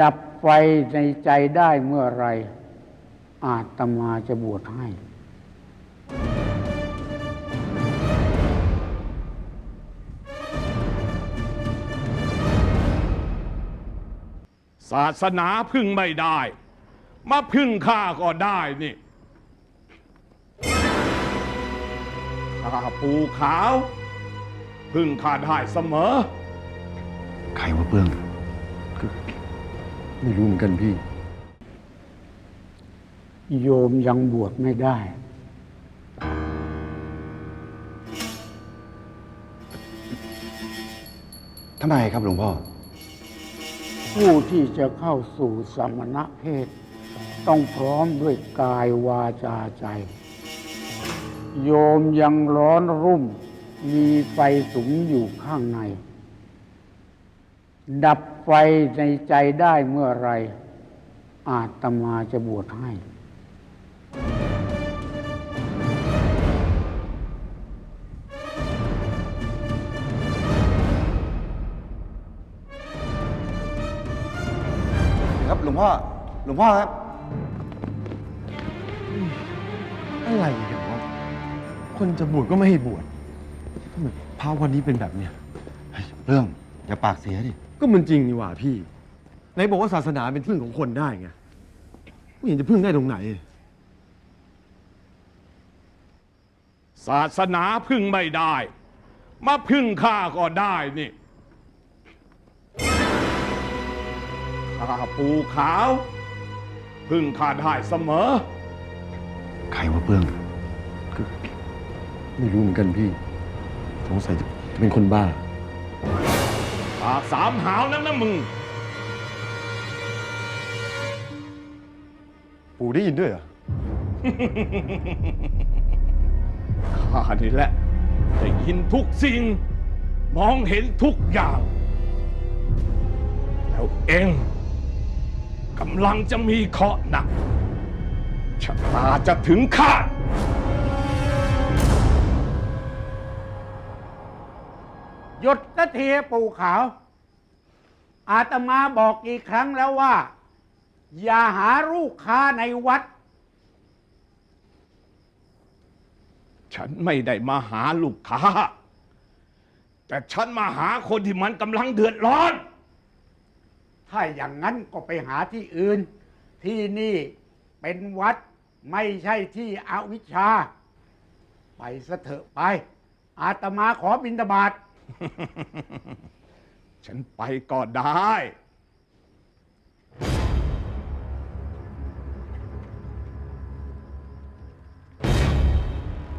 ดับไฟในใจได้เมื่อไหรอาตมาจะบวชให้ ศาสนาพึ่งไม่ได้ มาพึ่งข้าก็ได้นี่ข้าปูขาว พึ่งข้าได้เสมอ ใครว่าเปื้อง ไม่รู้เหมือนกันพี่ โยมยังบวชไม่ได้ ทำไมครับหลวงพ่อ ผู้ที่จะเข้าสู่สมณเพศ ต้องพร้อมด้วยกายวาจาใจ โยมยังร้อนรุ่ม มีไฟสุมอยู่ข้างใน ดับไฟในใจได้เมื่อไหรอาตมาจะบวชให้ ครับหลวงพ่อ หลวงพ่อครับ อะไรกันวะคนจะบวชก็ไม่ให้บวชทำไมพระวันนี้เป็นแบบเนี้ย เรื่อง อย่าปากเสียดิ ก็มันจริงนี่หว่าพี่ไหนบอกว่าศาสนาเป็นพึ่งของคนได้ไงไม่เห็นจะพึ่งได้ตรงไหน ศาสนาพึ่งไม่ได้ มาพึ่งข้าก็ได้นี่ข้าปูขาว พึ่งข้าได้เสมอ ใครว่าเปื้องไม่รู้เหมือนกันพี่ สงสัยจะจะเป็นคนบ้า ปากสามหาวนั่นนะมึง ปู่ได้ยินด้วยเหรอ ข้านี่แหละได้ยินทุกสิ่ง มองเห็นทุกอย่าง แล้วเองกำลังจะมีเคราะห์หนักชะตาจะถึงคาด หยดสักทีปู่ขาว อาตมาบอกกี่ครั้งแล้วว่า อย่าหาลูกค้าในวัด ฉันไม่ได้มาหาลูกค้า แต่ฉันมาหาคนที่มันกำลังเดือดร้อน ถ้าอย่างนั้นก็ไปหาที่อื่น ที่นี่เป็นวัดไม่ใช่ที่อวิชชา ไปสะเถอะไป อาตมาขอบิณฑบาต ฉันไปก็ได้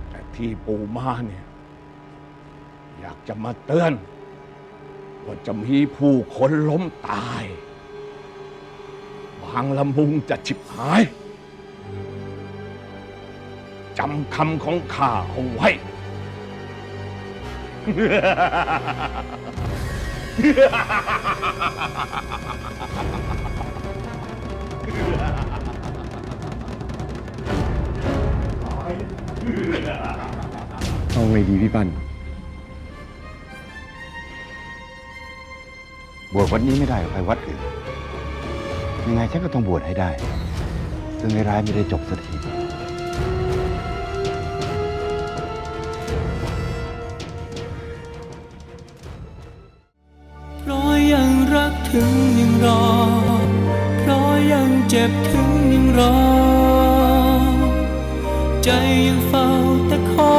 แต่ที่ปู่มาเนี่ย อยากจะมาเตือน ว่าจะมีผู้คนล้มตาย บางละมุงจะฉิบหาย จำคำของข้าเอาไว้ เอาไงดีพี่ปัน บวชวัดนี้ไม่ได้ก็ไปวัดอื่น ยังไงฉันก็ต้องบวชให้ได้ ซึ่งในร้ายไม่ได้จบสักที ถึงยังรอ เพราะยังเจ็บถึงยังรอ ใจยังเฝ้าแต่ขอ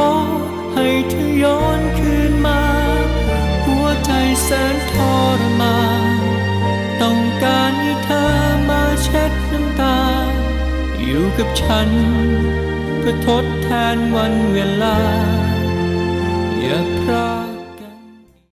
ให้เธอย้อนคืนมา หัวใจแสนทรมานต้องการให้เธอมาเช็ดน้ำตา อยู่กับฉัน เพื่อทดแทนวันเวลา อย่าพราก